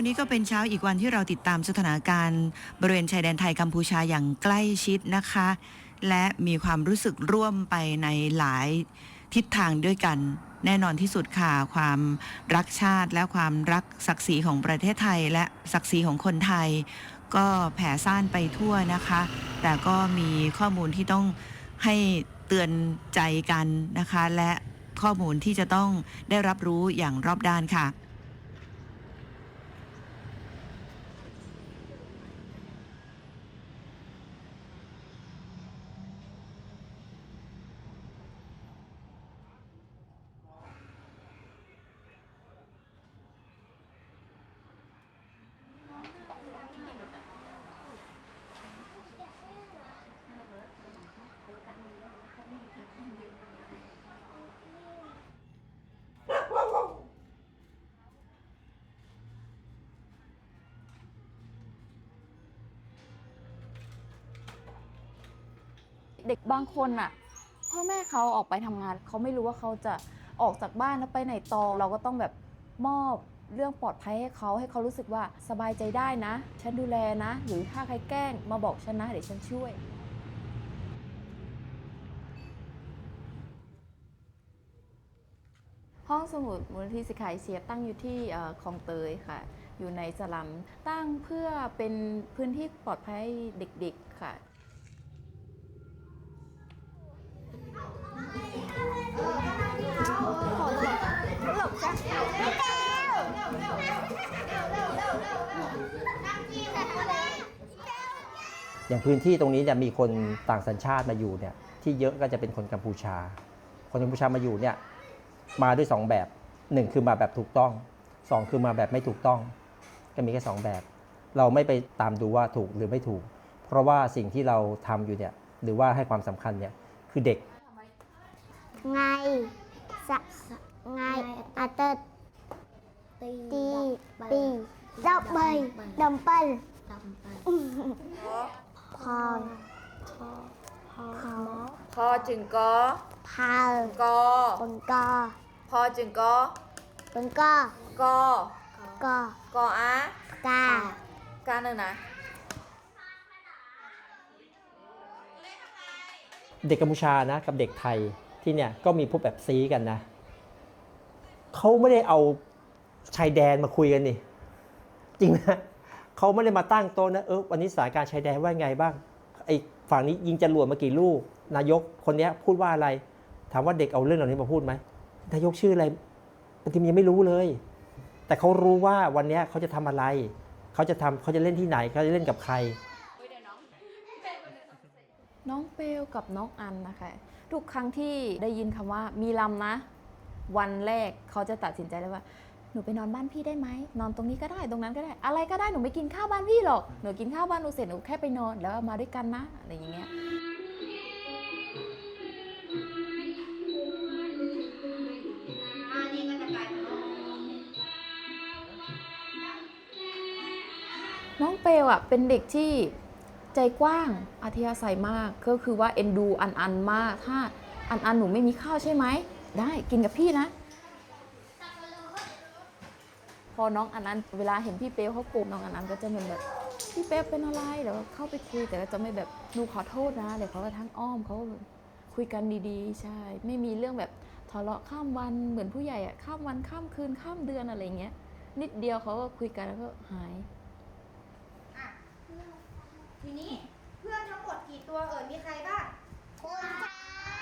วันนี้ก็เป็นเช้าอีกวันที่เราติดตามสถานการณ์บริเวณชายแดนไทยกัมพูชาอย่างใกล้ชิดนะคะ และมีความรู้สึกร่วมไปในหลายทิศทางด้วยกัน แน่นอนที่สุดค่ะความรักชาติและความรักศักดิ์ศรีของประเทศไทย และศักดิ์ศรีของคนไทย ก็แผ่ซ่านไปทั่วนะคะ แต่ก็มีข้อมูลที่ต้องให้เตือนใจกันนะคะ และข้อมูลที่จะต้องได้รับรู้อย่างรอบด้านค่ะ เด็กบางคนอะพ่อแม่เขาออกไปทำงานเขาไม่รู้ว่าเขาจะออกจากบ้านแล้วไปไหนต่อเราก็ต้องแบบมอบเรื่องปลอดภัยให้เขาให้เขารู้สึกว่าสบายใจได้นะ ฉันดูแลนะ หรือถ้าใครแกล้งมาบอกฉันนะเดี๋ยวฉันช่วย ห้องสมุดมูลนิธิสิขายเสียบตั้งอยู่ที่คลองเตยค่ะ อยู่ในสลัมตั้งเพื่อเป็นพื้นที่ปลอดภัยเด็กๆค่ะ อย่างพื้นที่ตรงนี้เนี่ยมีคนต่างสัญชาติมาอยู่เนี่ยที่เยอะก็จะเป็นคนกัมพูชา คนกัมพูชามาอยู่เนี่ยมาด้วยสองแบบหนึ่งคือมาแบบถูกต้องสองคือมาแบบไม่ถูกต้องก็มีแค่สองแบบ เราไม่ไปตามดูว่าถูกหรือไม่ถูก เพราะว่าสิ่งที่เราทำอยู่เนี่ยหรือว่าให้ความสำคัญเนี่ยคือเด็ก ngày dạ ngày à tơ ti pi dọc bầy đồng bần phò พอจึงกอ phào กอ con co พอจึงกอ con co กอ co กออา ca การหนึ่งนะ เด็กกัมพูชานะกับเด็กไทยที่เนี่ยก็มีพวกแบบซีกันนะ เขาไม่ได้เอาชายแดนมาคุยกันนี่ จริงนะเขาไม่ได้มาตั้งโต๊ะนะเออวันนี้สถานการณ์ชายแดนว่าไงบ้างไอ้ฝั่งนี้ยิงจรวดมากี่ลูก นายกคนนี้พูดว่าอะไร ถามว่าเด็กเอาเรื่องเหล่านี้มาพูดไหมนายกชื่ออะไรบางทีมยังไม่รู้เลย แต่เขารู้ว่าวันนี้เขาจะทำอะไร เขาจะทำเขาจะเล่นที่ไหนเขาจะเล่นกับใคร น้องเปลกับน้องอันนะคะ ทุกครั้งที่ได้ยินคำว่ามีลำนะ วันแรกเขาจะตัดสินใจเลยว่า หนูไปนอนบ้านพี่ได้ไหมนอนตรงนี้ก็ได้ตรงนั้นก็ได้ อะไรก็ได้หนูไม่กินข้าวบ้านพี่หรอกหนูกินข้าวบ้านหนูเสร็จหนูแค่ไปนอนแล้วมาด้วยกันนะอะไรอย่างเงี้ยน้องเปลอะเป็นเด็กที่ใจกว้างอัธยาศัยมากก็คือว่าเอ็นดูอันอันมากถ้าอันอันหนูไม่มีข้าวใช่ไหม ได้กินกับพี่นะ พอน้องอันอันเวลาเห็นพี่เป๊เขาโกรธน้องอันอันก็จะเป็นแบบพี่เป๊เป็นอะไรเดี๋ยวเข้าไปคุยแต่ก็จะไม่แบบหนูขอโทษนะเดี๋ยวเขาก็ทั้งอ้อมเขาคุยกันดีๆ ใช่ ไม่มีเรื่องแบบทะเลาะข้ามวันเหมือนผู้ใหญ่อะข้ามวันข้ามคืนข้ามเดือนอะไรเงี้ย นิดเดียวเขาก็คุยกันแล้วก็หายทีนี้เพื่อนทั้งหมดกี่ตัวเอ่ยมีใครบ้างคุณ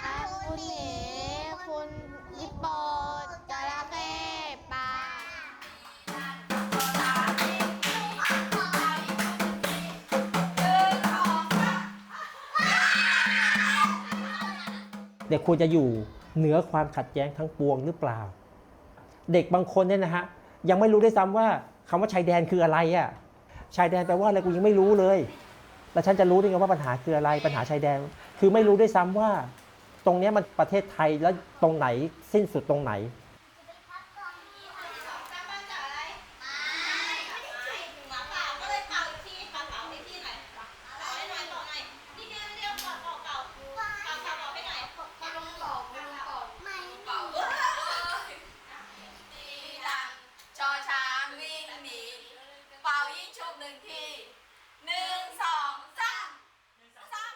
ช้างคุณหมี คุณฮิปโปจระเข้ปลาเด็กควรจะอยู่เหนือความขัดแย้งทั้งปวงหรือเปล่า เด็กบางคนเนี่ยนะฮะยังไม่รู้ด้วยซ้ำว่าคำว่าชายแดนคืออะไรอะ่ะชายแดนแปลว่าอะไรกูยังไม่รู้เลย แล้วฉันจะรู้ได้ไงว่าปัญหาคืออะไรปัญหาชายแดน คือไม่รู้ด้วยซ้ำว่า ตรงนี้มันประเทศไทยแล้วตรงไหนสิ้นสุดตรงไหน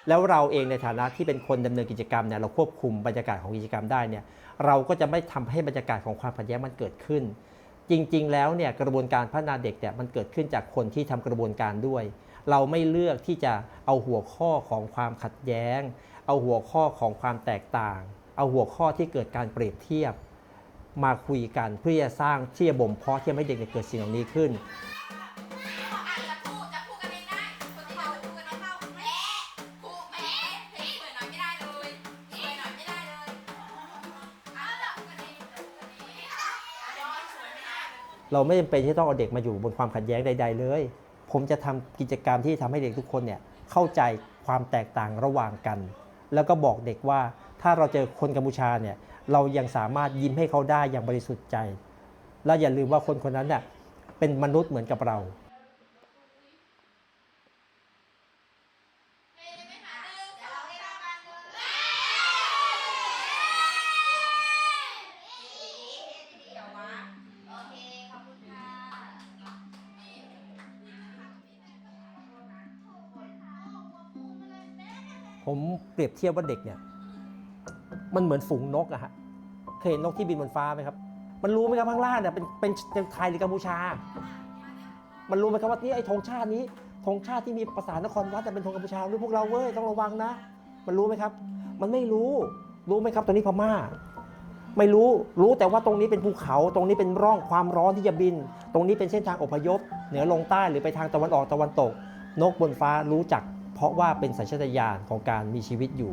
แล้วเราเองในฐานะที่เป็นคนดำเนินกิจกรรมเนี่ยเราควบคุมบรรยากาศของกิจกรรมได้เนี่ยเราก็จะไม่ทำให้บรรยากาศของความขัดแย้งมันเกิดขึ้น จริง ๆ แล้วเนี่ยกระบวนการพัฒนาเด็กเนี่ยมันเกิดขึ้นจากคนที่ทำกระบวนการด้วย เราไม่เลือกที่จะเอาหัวข้อของความขัดแย้ง เอาหัวข้อของความแตกต่าง เอาหัวข้อที่เกิดการเปรียบเทียบ มาคุยกันเพื่อจะสร้างที่จะบ่มเพาะที่จะให้เด็กเกิดสิ่งเหล่านี้ขึ้น เราไม่จำเป็นที่ต้องเอาเด็กมาอยู่บนความขัดแย้งใด ๆ เลย ผมจะทำกิจกรรมที่ทำให้เด็กทุกคนเนี่ยเข้าใจความแตกต่างระหว่างกัน แล้วก็บอกเด็กว่าถ้าเราเจอคนกัมพูชาเนี่ยเรายังสามารถยิ้มให้เขาได้อย่างบริสุทธิ์ใจ และอย่าลืมว่าคนคนนั้นเนี่ยเป็นมนุษย์เหมือนกับเรา ผมเปรียบเทียบว่าเด็กเนี่ย มันเหมือนฝูงนกอะฮะเคยเห็นนกที่บินบนฟ้าไหมครับ มันรู้ไหมครับข้างล่างเนี่ยเป็นเป็นเป็นไทยหรือกัมพูชา มันรู้ไหมครับว่านี่ไอ้ธงชาตินี้ธงชาติที่มีภาษานครวัดแต่เป็นธงกัมพูชารู้พวกเราเว้ยต้องระวังนะ มันรู้ไหมครับ มันไม่รู้รู้ไหมครับตรงนี้พม่า ไม่รู้รู้แต่ว่าตรงนี้เป็นภูเขา ตรงนี้เป็นร่องความร้อนที่จะบิน ตรงนี้เป็นเส้นทางอพยพ เหนือลงใต้หรือไปทางตะวันออกตะวันตก นกบนฟ้ารู้จัก ราะว่าเป็นสัญชาตญาณของการมีชีวิตอยู่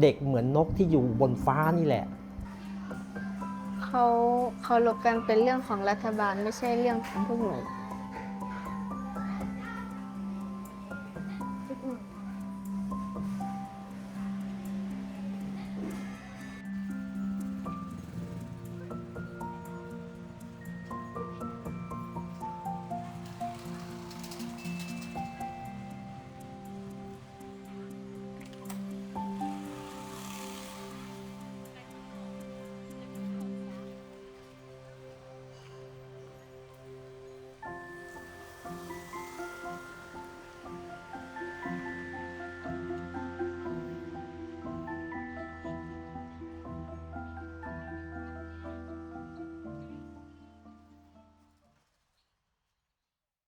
เด็กเหมือนนกที่อยู่บนฟ้านี่แหละ เขาเขาลบกันเป็นเรื่องของรัฐบาลไม่ใช่เรื่องของพวกหนู